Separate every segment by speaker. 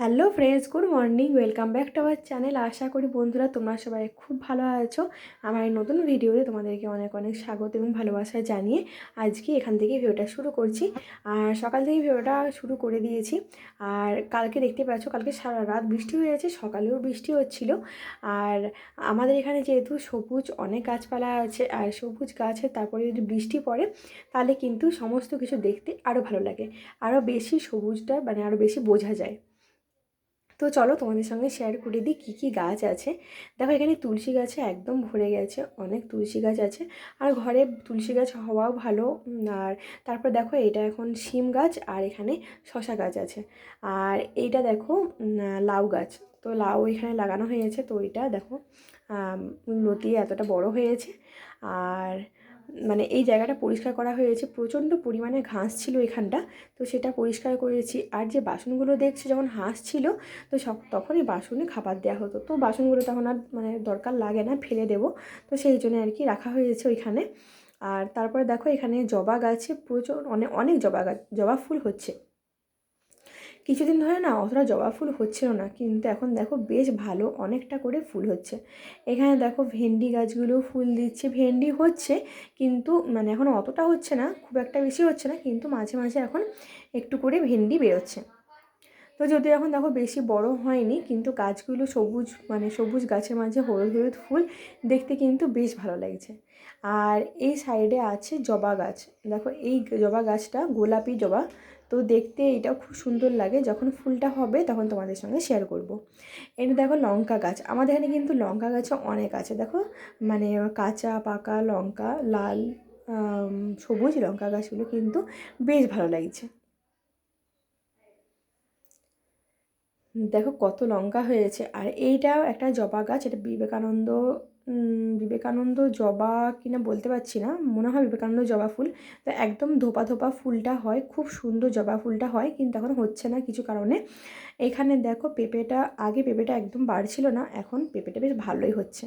Speaker 1: Hello friends, good morning, welcome back to our channel. আশা করি বন্ধুরা তোমরা সবাই খুব ভালো আছো। আমার এই নতুন ভিডিওতে তোমাদেরকে অনেক অনেক স্বাগত এবং ভালোবাসা জানিয়ে আজকে এখান থেকে ভিডিওটা শুরু করছি। আর সকাল থেকে ভিডিওটা শুরু করে দিয়েছি। আর কালকে দেখতে পাচ্ছ, কালকে সারা রাত বৃষ্টি হয়েছে সকালেও বৃষ্টি হচ্ছিল। আর আমাদের এখানে যেহেতু সবুজ অনেক গাছপালা আছে, আর সবুজ গাছে তারপরে যদি বৃষ্টি পড়ে, তাহলে কিন্তু সমস্ত কিছু দেখতে আরও ভালো লাগে। আরও বেশি সবুজটা মানে আরও বেশি বোঝা যায়। তো চলো তোমাদের সঙ্গে শেয়ার করে দিই কী কী গাছ আছে। দেখো এখানে তুলসী গাছে একদম ভরে গেছে, অনেক তুলসী গাছ আছে। আর ঘরে তুলসী গাছ হওয়াও ভালো আর তারপর দেখো এটা এখন শিম গাছ আর এখানে শশা গাছ আছে। আর এইটা দেখো লাউ গাছ। তো লাউ এখানে লাগানো হয়েছে তো এটা দেখো লতিয়ে এতটা বড় হয়েছে আর মানে এই জায়গাটা পরিষ্কার করা হয়েছে। প্রচণ্ড পরিমাণে ঘাস ছিল এখানটা। তো সেটা পরিষ্কার করেছি। আর যে বাসনগুলো দেখছি যখন হাঁস ছিল, তো সব তখনই বাসনে খাবার দেওয়া হতো। তো বাসনগুলো তখন আর মানে দরকার লাগে না, ফেলে দেবো। তো সেই জন্য আর কি রাখা হয়েছে ওইখানে। আর তারপরে দেখো এখানে জবা গাছে প্রচুর অনেক অনেক জবা গাছ, জবা ফুল হচ্ছে। কিছুদিন ধরে না অতটা জবা ফুল হচ্ছিল না, কিন্তু এখন দেখো বেশ ভালো, অনেকটা করে ফুল হচ্ছে। এখানে দেখো ভেন্ডি গাছগুলো ফুল দিচ্ছে, ভেন্ডি হচ্ছে, কিন্তু মানে এখন অতটা হচ্ছে না, খুব একটা বেশি হচ্ছে না, কিন্তু মাঝে মাঝে এখন একটু করে ভেন্ডি বেরোচ্ছে। তো যদিও এখন দেখো বেশি বড় হয়নি, কিন্তু গাছগুলো সবুজ মানে সবুজ গাছের মাঝে হলুদ হলুদ ফুল দেখতে কিন্তু বেশ ভালো লাগছে। আর এই সাইডে আছে জবা গাছ। দেখো এই জবা গাছটা গোলাপি জবা তো দেখতে এটাও খুব সুন্দর লাগে। যখন ফুলটা হবে তখন তোমাদের সঙ্গে শেয়ার করব। এটা দেখো লঙ্কা গাছ। আমাদের এখানে কিন্তু লঙ্কা গাছও অনেক আছে। দেখো মানে কাঁচা, পাকা লঙ্কা, লাল সবুজ লঙ্কা গাছগুলো কিন্তু বেশ ভালো লাগছে। দেখো কত লঙ্কা হয়েছে। আর এইটাও একটা জবা গাছ, এটা বিবেকানন্দ বিবেকানন্দ জবা কিনা বলতে পারছি না, মনে হয় বিবেকানন্দ জবা ফুল। তো একদম ধোপা ধোপা ফুলটা হয়, খুব সুন্দর জবা ফুলটা হয়, কিন্তু এখন হচ্ছে না কিছু কারণে। এখানে দেখো পেঁপেটা আগে পেঁপেটা একদম বাড়ছিল না এখন পেঁপেটা বেশ ভালোই হচ্ছে।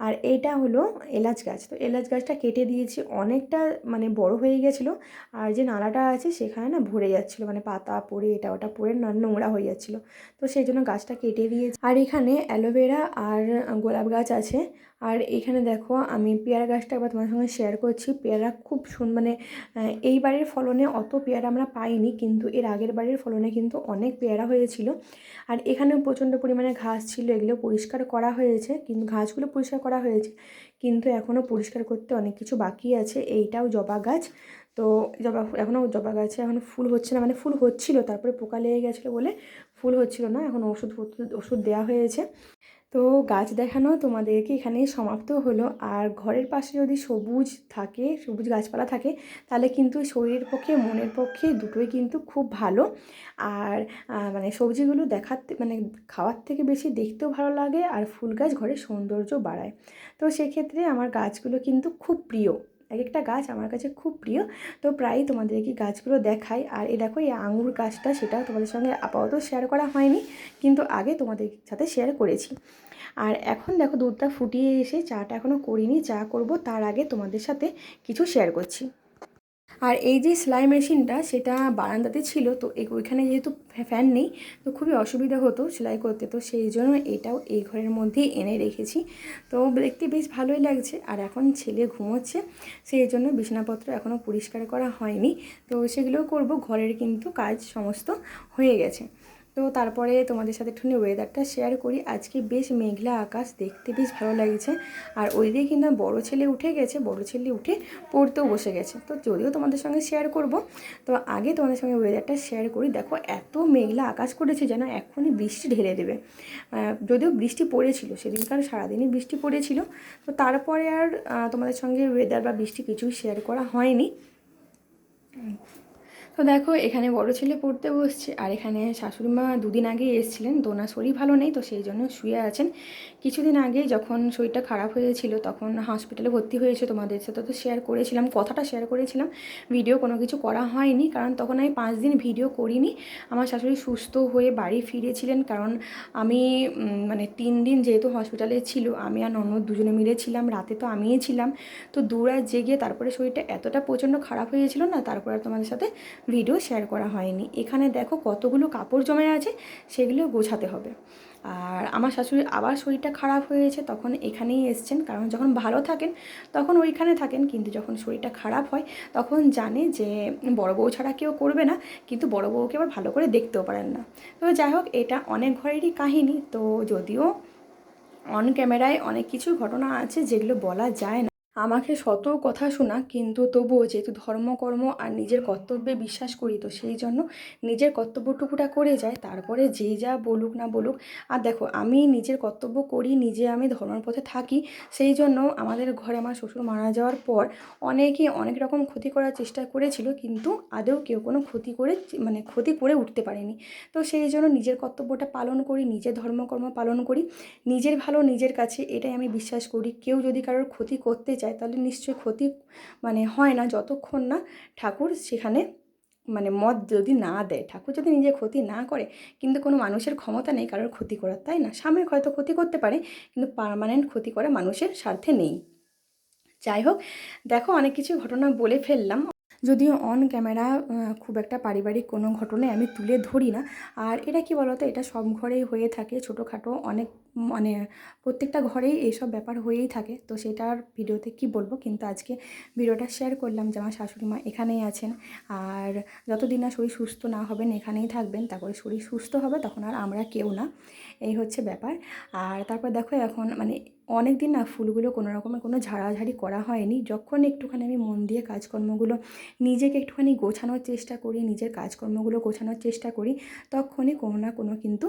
Speaker 1: আর এইটা হলো এলাচ গাছ। তো এলাচ গাছটা কেটে দিয়েছি অনেকটা মানে বড় হয়ে গেছিল আর যে নালাটা আছে সেখানে না ভরে যাচ্ছিল মানে পাতা পড়ে এটা ওটা পড়ে না নোংরা হয়ে যাচ্ছিল। তো সেই জন্য গাছটা কেটে দিয়েছি। আর এখানে অ্যালোভেরা আর গোলাপ গাছ আছে। আর এখানে দেখো আমি পেয়ারা গাছটা একবার তোমার সঙ্গে শেয়ার করছি। পেয়ারা খুব সুন মানে আহ, এই বাড়ির ফলনে অত পেয়ারা আমরা পাইনি কিন্তু এর আগের বাড়ির ফলনে কিন্তু অনেক পেয়ারা হয়েছিল আর এখানেও প্রচণ্ড পরিমাণে ঘাস ছিল, এগুলো পরিষ্কার করা হয়েছে, কিন্তু ঘাসগুলো পরিষ্কার করা হয়েছে, কিন্তু এখনও পরিষ্কার করতে অনেক কিছু বাকি আছে। এইটাও জবা গাছ। তো জবা, এখনও জবা গাছে এখন ফুল হচ্ছে না মানে ফুল হচ্ছিল, তারপরে পোকা লেগে গেছিল বলে ফুল হচ্ছিল না, এখন ওষুধ ওষুধ দেওয়া হয়েছে। তো গাছ দেখানো তোমাদেরকে এখানে সমাপ্ত হলো। আর ঘরের পাশে যদি সবুজ থাকে, সবুজ গাছপালা থাকে, তাহলে কিন্তু শরীরের পক্ষে, মনের পক্ষে দুটোই কিন্তু খুব ভালো। আর মানে সবজিগুলো দেখার মানে খাওয়ার থেকে বেশি দেখতেও ভালো লাগে আর ফুল গাছ ঘরের সৌন্দর্য বাড়ায়। তো সেক্ষেত্রে আমার গাছগুলো কিন্তু খুব প্রিয়। এক একটা গাছ আমার কাছে খুব প্রিয়। তো প্রায়ই তোমাদেরকে গাছগুলো দেখাই। আর এ দেখো, এই আঙুর গাছটা, সেটা তোমাদের সঙ্গে আপাতত শেয়ার করা হয়নি, কিন্তু আগে তোমাদের সাথে শেয়ার করেছি। আর এখন দেখো, দুধটা ফুটিয়ে এসে চাটা এখনও করিনি, চা করব, তার আগে তোমাদের সাথে কিছু শেয়ার করছি। আর এই যে সেলাই মেশিনটা, সেটা বারান্দাতে ছিল, তো ওইখানে যেহেতু ফ্যা- ফ্যান নেই, তো খুবই অসুবিধা হতো সেলাই করতে। তো সেই জন্য এটাও এই ঘরের মধ্যেই এনে রেখেছি। তো দেখতে বেশ ভালোই লাগছে। আর এখন ছেলে ঘুমোচ্ছে, সেই জন্য বিছানাপত্র এখনও পরিষ্কার করা হয়নি। তো সেগুলো করব, ঘরের কিন্তু কাজ সমস্ত হয়ে গেছে। তো তারপরে তোমাদের সাথে একটুখানি ওয়েদারটা শেয়ার করি। আজকে বেশ মেঘলা আকাশ, দেখতে বেশ ভালো লাগছে। আর ওই দিকে কিন্তু বড় ছেলে উঠে গেছে, বড় ছেলে উঠে পড়তেও বসে গেছে। তো যদিও তোমাদের সঙ্গে শেয়ার করব, তো আগে তোমাদের সঙ্গে ওয়েদারটা শেয়ার করি। দেখো, এত মেঘলা আকাশ করেছে যেন এখনই বৃষ্টি ঢেলে দেবে। যদিও বৃষ্টি পড়েছিল, সেদিনকার সারাদিনই বৃষ্টি পড়েছিল। তো তারপরে আর তোমাদের সঙ্গে ওয়েদার বা বৃষ্টি কিছুই শেয়ার করা হয়নি। তো দেখো, এখানে বড় ছেলে পড়তে বসছে আর এখানে শাশুড়ি মা দুদিন আগে এসেছিলেন। তো শরীর ভালো নেই, তো সেই জন্য শুয়ে আছেন। কিছুদিন আগে যখন শরীরটা খারাপ হয়েছিল, তখন হসপিটালে ভর্তি হয়েছে তোমাদের সাথে তো শেয়ার করেছিলাম, কথাটা শেয়ার করেছিলাম। ভিডিও কোনো কিছু করা হয়নি, কারণ তখন আমি পাঁচ দিন ভিডিও করিনি। আমার শাশুড়ি সুস্থ হয়ে বাড়ি ফিরেছিলেন, কারণ আমি মানে তিন দিন যেহেতু হসপিটালে ছিল, আমি আর ননদ দুজনে মিলে ছিলাম, রাতে তো আমিই ছিলাম। তো দু রাত জেগে তারপরে শরীরটা এতটা প্রচণ্ড খারাপ হয়েছিল না, তারপর তোমাদের সাথে ভিডিও শেয়ার করা হয়নি। এখানে দেখো কতগুলো কাপড় জমে আছে সেগুলো গোছাতে হবে। আর আমার শাশুড়ি আবার শরীরটা খারাপ হয়েছে, তখন এখানেই এসছেন। কারণ যখন ভালো থাকেন, তখন ওইখানে থাকেন। কিন্তু যখন শরীরটা খারাপ হয়, তখন জানে যে বড় বউ ছাড়া কেউ করবে না। কিন্তু বড় বউকে আবার ভালো করে দেখতেও পারেন না। তো যাই হোক, এটা অনেক ঘরেরই কাহিনী। তো যদিও অন ক্যামেরায় অনেক কিছু ঘটনা আছে যেগুলো বলা যায় না। আমাকে শত কথা শোনা, কিন্তু তবুও যেহেতু ধর্মকর্ম আর নিজের কর্তব্যে বিশ্বাস করি, তো সেই জন্য নিজের কর্তব্যটুকুটা করে যায় তারপরে যে যা বলুক না বলুক। আর দেখো, আমি নিজের কর্তব্য করি, নিজে আমি ধর্মের পথে থাকি, সেই জন্য আমাদের ঘরে আমার শ্বশুর মারা যাওয়ার পর অনেকেই অনেক রকম ক্ষতি করার চেষ্টা করেছিল, কিন্তু আদৌ কেউ কোনো ক্ষতি করে মানে ক্ষতি করে উঠতে পারেনি। তো সেই জন্য নিজের কর্তব্যটা পালন করি নিজের ধর্মকর্ম পালন করি, নিজের ভালো নিজের কাছে, এটাই আমি বিশ্বাস করি। কেউ যদি কারোর ক্ষতি করতে চায় তাহলে নিশ্চয়ই ক্ষতি মানে হয় না। যতক্ষণ না ঠাকুর সেখানে মানে মত যদি না দেয়, ঠাকুর যদি নিজে ক্ষতি না করে, কিন্তু কোনো মানুষের ক্ষমতা নেই কারোর ক্ষতি করার, তাই না? সাময়িক হয়তো ক্ষতি করতে পারে, কিন্তু পার্মানেন্ট ক্ষতি করা মানুষের স্বার্থে নেই। যাই হোক, দেখো অনেক কিছু ঘটনা বলে ফেললাম। যদিও অন ক্যামেরা খুব একটা পারিবারিক কোনো ঘটনায় আমি তুলে ধরি না। আর এটা কি বলতো? এটা সব ঘরেই হয়ে থাকে। ছোটোখাটো অনেক মানে প্রত্যেকটা ঘরেই এইসব ব্যাপার হয়েই থাকে। তো সেটার ভিডিওতে কি বলব? কিন্তু আজকে ভিডিওটা শেয়ার করলাম যে আমার শাশুড়ি মা এখানেই আছেন। আর যতদিন না শরীর সুস্থ না হবেন, এখানেই থাকবেন, তারপরে শরীর সুস্থ হবে, তখন আর আমরা কেউ না। এই হচ্ছে ব্যাপার। আর তারপর দেখো এখন মানে অনেক দিন না ফুলগুলো কোনো রকমের কোনো ঝাড়াঝাড়ি করা হয়নি। যখন একটুখানি আমি মন দিয়ে কাজকর্মগুলো নিজেকে একটুখানি গোছানোর চেষ্টা করি, নিজের কাজকর্মগুলো গোছানোর চেষ্টা করি, তখনই কোনো না কোনো কিন্তু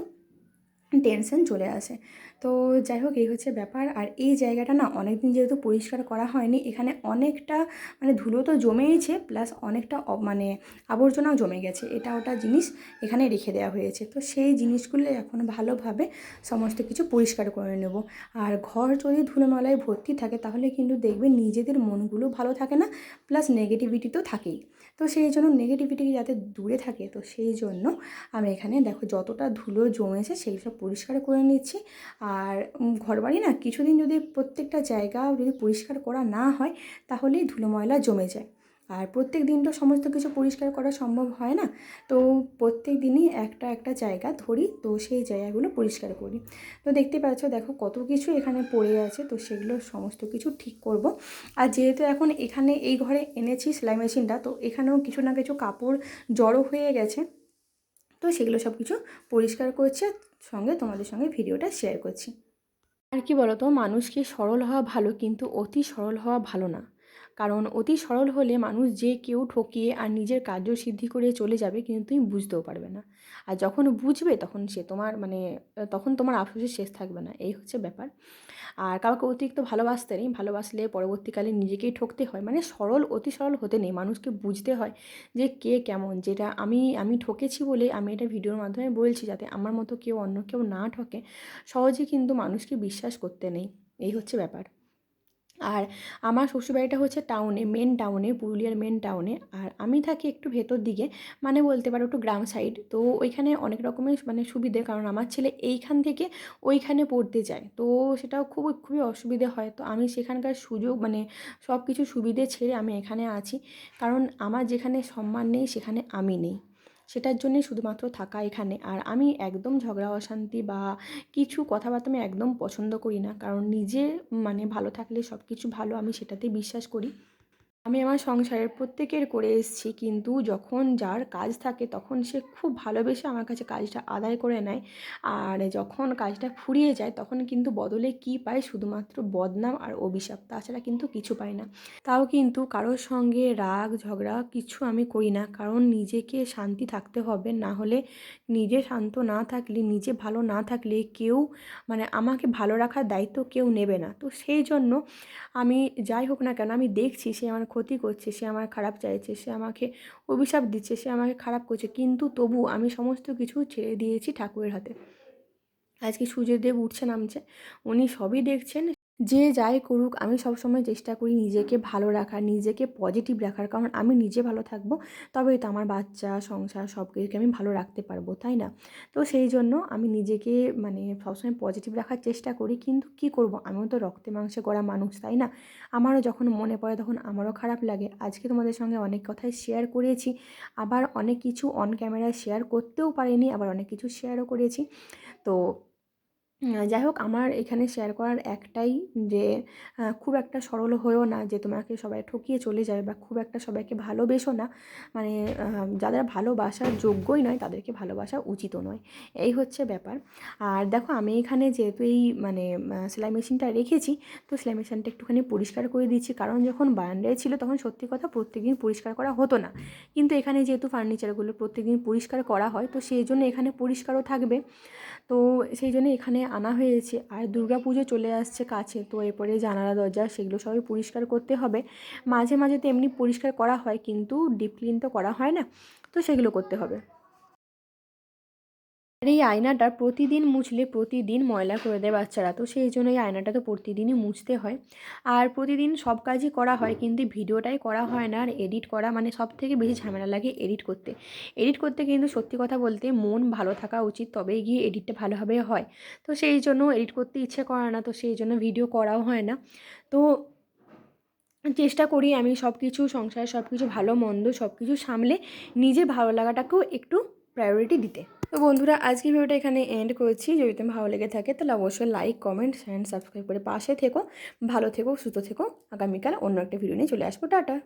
Speaker 1: টেনশন চলে আসে। তো যাই হোক, এই হচ্ছে ব্যাপার। আর এই জায়গাটা না অনেক দিন যেহেতু পরিষ্কার করা হয়নি, এখানে অনেকটা মানে ধুলো তো জমেইছে, প্লাস অনেকটা মানে আবর্জনাও জমে গেছে। এটা ওটা জিনিস এখানে রেখে দেওয়া হয়েছে। তো সেই জিনিসগুলো এখন ভালোভাবে সমস্ত কিছু পরিষ্কার করে নেব। আর ঘর যদি ধুলোমালায় ভর্তি থাকে, তাহলে কিন্তু দেখবে নিজেদের মনগুলো ভালো থাকে না, প্লাস নেগেটিভিটি তো থাকেই। তো সেই জন্য নেগেটিভিটি যাতে দূরে থাকে, তো সেই জন্য আমি এখানে দেখো যতটা ধুলো জমেছে সেই সব পরিষ্কার করে নিচ্ছি। আর ঘরবাড়ি না কিছুদিন যদি প্রত্যেকটা জায়গা যদি পরিষ্কার করা না হয়, তাহলেই ধুলো ময়লা জমে যায়। আর প্রত্যেক দিন তো সমস্ত কিছু পরিষ্কার করা সম্ভব হয় না। তো প্রত্যেক দিনই একটা একটা জায়গা ধরি, তো সেই জায়গাগুলো পরিষ্কার করি। তো দেখতে পাচ্ছ, দেখো কত কিছু এখানে পড়ে আছে, তো সেগুলো সমস্ত কিছু ঠিক করব। আর যেহেতু এখন এখানে এই ঘরে এনেছি সেলাই মেশিনটা, তো এখানেও কিছু না কিছু কাপড় জড়ো হয়ে গেছে। তো সেগুলো সব কিছু পরিষ্কার করছে। সঙ্গে তোমাদের সঙ্গে ভিডিওটা শেয়ার করছি। আর কি বলতো, মানুষকে সরল হওয়া ভালো কিন্তু অতি সরল হওয়া ভালো না। কারণ অতি সরল হলে মানুষ যে কেউ ঠকিয়ে আর নিজের কার্য সিদ্ধি করে চলে যাবে কিন্তু তুমি বুঝতেও পারবে না। আর যখন বুঝবে তখন সে তোমার মানে তখন তোমার আফসোসের শেষ থাকবে না। এই হচ্ছে ব্যাপার। আর কাউকে অতিরিক্ত ভালোবাসতে নেই। ভালোবাসলে পরবর্তীকালে নিজেকেই ঠকতে হয়। মানে সরল, অতি সরল হতে নেই। মানুষকে বুঝতে হয় যে কে কেমন। যেটা আমি আমি ঠকেছি বলে আমি এটা ভিডিওর মাধ্যমে বলছি যাতে আমার মতো কেউ অন্য কেউ না ঠকে, সহজে কিন্তু মানুষকে বিশ্বাস করতে নেই। এই হচ্ছে ব্যাপার। আর আমার শ্বশুরবাড়িটা হচ্ছে টাউনে মেন টাউনে পুরুলিয়ার মেন টাউনে আর আমি থাকি একটু ভেতর দিকে মানে বলতে পারো একটু গ্রাম সাইড তো ওইখানে অনেক রকমের মানে সুবিধে, কারণ আমার ছেলে এইখান থেকে ওইখানে পড়তে যায়। তো সেটাও খুব খুবই অসুবিধে হয়। তো আমি সেখানকার সুযোগ মানে সব কিছু সুবিধে ছেড়ে আমি এখানে আছি। কারণ আমার যেখানে সম্মান নেই, সেখানে আমি নেই। সেটার জন্যে শুধুমাত্র থাকা এখানে। আর আমি একদম ঝগড়া, অশান্তি বা কিছু কথাবার্তা আমি একদম পছন্দ করি না। কারণ নিজে মানে ভালো থাকলে সব কিছু ভালো, আমি সেটাতে বিশ্বাস করি। আমি আমার সংসারের প্রত্যেকের করে এসেছি, কিন্তু যখন যার কাজ থাকে তখন সে খুব ভালোবেসে আমার কাছে কাজটা আদায় করে নেয়। আর যখন কাজটা ফুরিয়ে যায় তখন কিন্তু বদলে কি পায়? শুধুমাত্র বদনাম আর অভিশাপ, তাছাড়া কিন্তু কিছু পায় না। তাও কিন্তু কারোর সঙ্গে রাগ, ঝগড়া কিছু আমি করি না, কারণ নিজেকে শান্তি থাকতে হবে। না হলে নিজে শান্ত না থাকলে, নিজে ভালো না থাকলে কেউ মানে আমাকে ভালো রাখার দায়িত্ব কেউ নেবে না। তো সেই জন্য আমি যাই হোক না কেন, আমি দেখছি সে আমার ক্ষতি করছে, সে আমার খারাপ চাইছে, সে আমাকে অভিশাপ দিচ্ছে, সে আমাকে খারাপ করছে। কিন্তু তবু আমি সমস্ত কিছু ছেড়ে দিয়েছি ঠাকুরের হাতে। আজকে সূর্যদেব উঠছে নামছে, উনি সবই দেখছেন যে যাই করুক, আমি সবসময় চেষ্টা করি নিজেকে ভালো রাখার, নিজেকে পজিটিভ রাখার। কারণ আমি নিজে ভালো থাকব, তবেই তো আমার বাচ্চা, সংসার সব কিছুকে আমি ভালো রাখতে পারব, তাই না? তো সেই জন্য আমি নিজেকে মানে সবসময় পজিটিভ রাখার চেষ্টা করি। কিন্তু কী করব? আমিও তো রক্তে মাংসে গড়া মানুষ, তাই না? আমারও যখন মনে পড়ে তখন আমারও খারাপ লাগে। আজকে তোমাদের সঙ্গে অনেক কথাই শেয়ার করেছি। আবার অনেক কিছু অন ক্যামেরায় শেয়ার করতেও পারিনি, আবার অনেক কিছু শেয়ারও করেছি। তো যাই হোক আমার এখানে শেয়ার করার একটাই যে খুব একটা সরল হয়েও না যে, তোমাকে সবাই ঠকিয়ে চলে যাবে বা খুব একটা সবাইকে ভালোবেসো না। মানে যাদের ভালোবাসার যোগ্যই নয়, তাদেরকে ভালোবাসা উচিতও নয়। এই হচ্ছে ব্যাপার। আর দেখো, আমি এখানে যেহেতু এই মানে সেলাই মেশিনটা রেখেছি, তো সেলাই মেশিনটা একটুখানি পরিষ্কার করে দিচ্ছি কারণ যখন বারান্দায় ছিল, তখন সত্যি কথা প্রত্যেকদিন পরিষ্কার করা হতো না। কিন্তু এখানে যেহেতু ফার্নিচারগুলো প্রত্যেকদিন পরিষ্কার করা হয়, তো সেই জন্য এখানে পরিষ্কারও থাকবে। তো সেই জন্য এখানে আনা হয়েছে। আর দুর্গা পুজো চলে আসছে কাছে, তো এরপরে জানালা, দরজা সেগুলো সবই পরিষ্কার করতে হবে। মাঝে মাঝে তো এমনি পরিষ্কার করা হয় কিন্তু ডিপ ক্লিন তো করা হয় না, তো সেগুলো করতে হবে। আর এই আয়নাটা প্রতিদিন মুছলে প্রতিদিন ময়লা করে দেয় বাচ্চারা। তো সেই জন্য এই আয়নাটা তো প্রতিদিনই মুছতে হয়। আর প্রতিদিন সব কাজই করা হয়, কিন্তু ভিডিওটাই করা হয় না। আর এডিট করা মানে সব থেকে বেশি ঝামেলা লাগে এডিট করতে। এডিট করতে কিন্তু সত্যি কথা বলতে মন ভালো থাকা উচিত, তবেই গিয়ে এডিটটা ভালোভাবে হয়। তো সেই জন্য এডিট করতে ইচ্ছে করে না, তো সেই জন্য ভিডিও করাও হয় না। তো চেষ্টা করি আমি সব কিছু, সংসারে সব কিছু ভালো, মন্দ সব কিছু সামলে নিজের ভালো লাগাটাকেও একটু প্রায়োরিটি দিতে। তো বন্ধুরা আজকে ভিডিওটা এখানে এন্ড করছি। যদি তুমি ভালো লেগে থাকে, তাহলে অবশ্যই লাইক কমেন্ট অ্যান্ড সাবস্ক্রাইব করে পাশে থেকো। ভালো থেকো, সুস্থ থেকো। আগামীকাল অন্য একটা ভিডিও নিয়ে চলে আসব। টাটা।